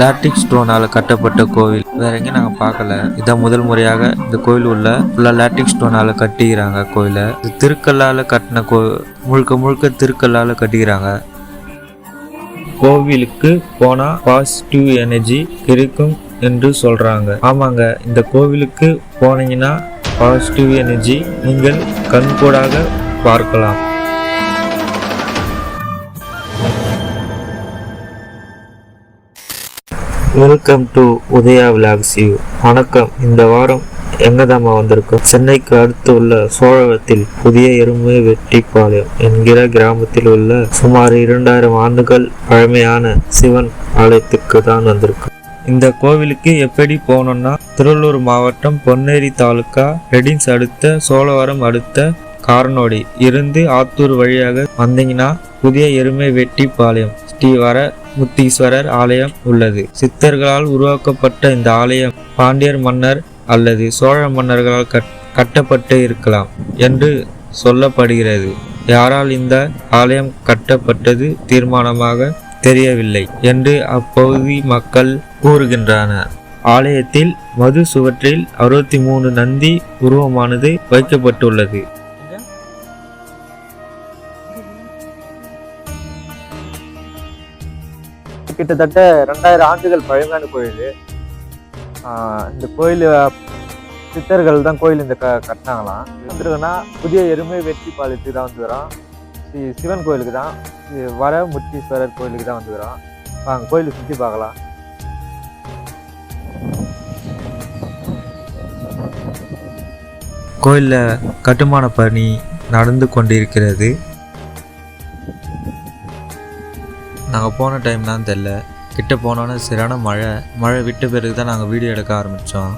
Lactic ஸ்டோனால் கட்டப்பட்ட கோவில். வேற எங்கேயும் நாங்கள் பார்க்கல. இதான் முதல் முறையாக இந்த கோவில் உள்ள ஃபுல்லாக லாட்டிக் ஸ்டோனால் கட்டிக்கிறாங்க கோயிலை. திருக்கல்லால் கட்டின கோ முழுக்க முழுக்க திருக்கல்லால் கட்டிக்கிறாங்க. கோவிலுக்கு போனால் பாசிட்டிவ் எனர்ஜி கிடைக்கும் என்று சொல்கிறாங்க ஆமாங்க இந்த கோவிலுக்கு போனீங்கன்னா பாசிட்டிவ் எனர்ஜி நீங்கள் கண்கூடாக பார்க்கலாம். Welcome to Udaya vlogs you வணக்கம். இந்த வாரம் எங்கதாமா வந்திருக்கோம்? சென்னைக்கு அடுத்து உள்ள சோழவத்தில் புதிய எருமை வெட்டிப்பாளையம் என்கிற கிராமத்தில் உள்ள சுமார் இரண்டாயிரம் ஆண்டுகள் பழமையான சிவன் ஆலயத்துக்கு தான் வந்திருக்கோம். இந்த கோவிலுக்கு எப்படி போகணும்னா திருவள்ளூர் மாவட்டம் பொன்னேரி தாலுக்கா ரெடின்ஸ் அடுத்த சோழவரம் அடுத்த காரனோடி இருந்து ஆத்தூர் வழியாக வந்தீங்கன்னா புதிய எருமை வெட்டிப்பாளையம் ஸ்ரீ வர முத்தீஸ்வரர் ஆலயம் உள்ளது. சித்தர்களால் உருவாக்கப்பட்ட இந்த ஆலயம் பாண்டியர் மன்னர் அல்லது சோழ மன்னர்களால் கட்- கட்டப்பட்டு இருக்கலாம் என்று சொல்லப்படுகிறது. யாரால் இந்த ஆலயம் கட்டப்பட்டது தீர்மானமாக தெரியவில்லை என்று அப்பகுதி மக்கள் கூறுகின்றனர். ஆலயத்தில் மது சுவற்றில் அறுபத்தி மூணு நந்தி உருவமானது வைக்கப்பட்டுள்ளது. கிட்டத்தட்ட ரெண்டாயிரம் ஆண்டுகள் பழமையான கோயில். இந்த கோயில் சித்தர்கள் தான் கோயில் இந்த க கட்டினாங்களாம். வந்துருக்குன்னா புதிய எருமை வெற்றி பாளையத்துக்கு தான் வந்துக்கிறோம் ஸ்ரீ சிவன் கோயிலுக்கு தான் வர முத்தீஸ்வரர் கோயிலுக்கு தான் வந்துக்கிறோம் வாங்க கோயிலை சுற்றி பார்க்கலாம். கோயிலில் கட்டுமான பணி நடந்து கொண்டிருக்கிறது. நாங்கள் போன டைம் தான் தெரில கிட்ட போனோன்னே சரியான மழை. மழை விட்ட பிறகு தான் நாங்கள் வீடியோ எடுக்க ஆரம்பித்தோம்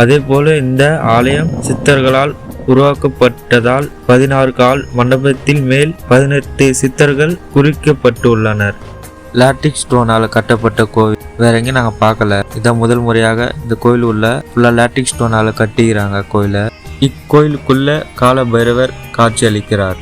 அதே போல் இந்த ஆலயம் சித்தர்களால் உருவாக்கப்பட்டதால் பதினாறு கால் மண்டபத்தில் மேல் பதினெட்டு சித்தர்கள் குறிக்கப்பட்டுள்ளனர். லாட்டிக் ஸ்டோனால் கட்டப்பட்ட கோவில். வேற எங்கேயும் நாங்கள் பார்க்கல. இதான் முதல் முறையாக இந்த கோயில் உள்ள ஃபுல்லாக லாட்டிக் ஸ்டோனால் கட்டிக்கிறாங்க கோயிலை. இக்கோயிலுக்குள்ள கால பைரவர் காட்சி அளிக்கிறார்.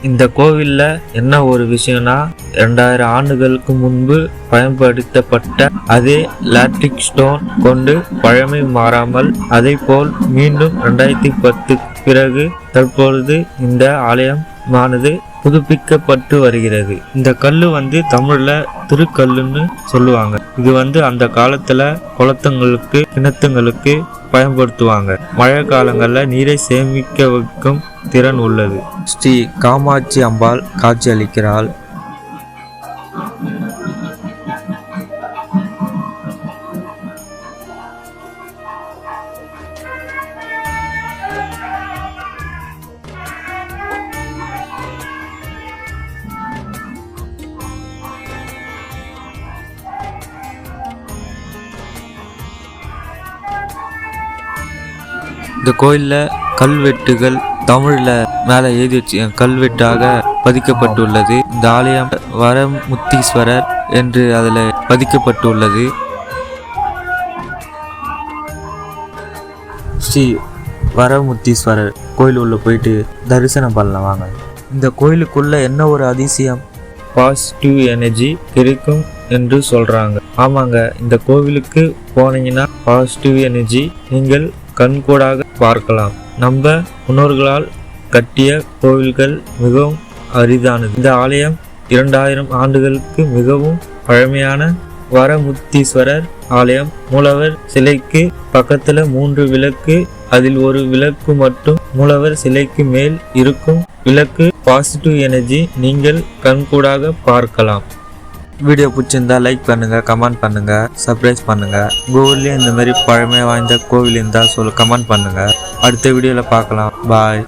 இந்த கோவிலில் என்ன ஒரு விஷயம்னா ரெண்டாயிரம் ஆண்டுகளுக்கு முன்பு பயன்படுத்தப்பட்ட அதே லாட்ரிக் ஸ்டோன் கொண்டு பழமை மாறாமல் அதே போல் மீண்டும் ரெண்டாயிரத்தி பத்து பிறகு தற்பொழுது இந்த ஆலயமானது புதுப்பிக்கப்பட்டு வருகிறது. இந்த கல்லு வந்து தமிழ்ல திருக்கல்லுன்னு சொல்லுவாங்க. இது வந்து அந்த காலத்துல குளத்துங்களுக்கு கிணத்துங்களுக்கு பயன்படுத்துவாங்க. மழை காலங்களில் நீரை சேமிக்க வைக்கும் திறன் உள்ளது. ஸ்ரீ காமாட்சி அம்பாள் காட்சி இந்த கோயிலில் கல்வெட்டுகள் தமிழில் மேலே எழுதி வச்சு கல்வெட்டாக பதிக்கப்பட்டுள்ளது. இந்த ஆலயம் வரமுத்தீஸ்வரர் என்று அதில் பதிக்கப்பட்டுள்ளது. ஸ்ரீ வரமுத்தீஸ்வரர் கோயில் உள்ள போயிட்டு தரிசனம் பண்ணலாம் வாங்க. இந்த கோயிலுக்குள்ள என்ன ஒரு அதிசயம்? பாசிட்டிவ் எனர்ஜி கிடைக்கும் என்று சொல்றாங்க. ஆமாங்க இந்த கோவிலுக்கு போனீங்கன்னா பாசிட்டிவ் எனர்ஜி. நீங்கள் கண்கூடாக பார்க்கலாம். நம்ம முன்னோர்களால் கட்டிய கோவில்கள் மிகவும் அரிதானது. இந்த ஆலயம் இரண்டாயிரம் ஆண்டுகளுக்கு மிகவும் பழமையான வரமுத்தீஸ்வரர் ஆலயம். மூலவர் சிலைக்கு பக்கத்துல மூன்று விளக்கு அதில் ஒரு விளக்கு மட்டும் மூலவர் சிலைக்கு மேல் இருக்கும். விளக்கு பாசிட்டிவ் எனர்ஜி நீங்கள் கண்கூடாக பார்க்கலாம். வீடியோ பிடிச்சிருந்தா லைக் பண்ணுங்க கமெண்ட் பண்ணுங்க சர்ப்ரைஸ் பண்ணுங்க. உங்க ஊர்லயும் இந்த மாதிரி பழமை வாய்ந்த கோவில் இருந்தால் சொல்ல கமெண்ட் பண்ணுங்க. அடுத்த வீடியோவில் பார்க்கலாம். பாய்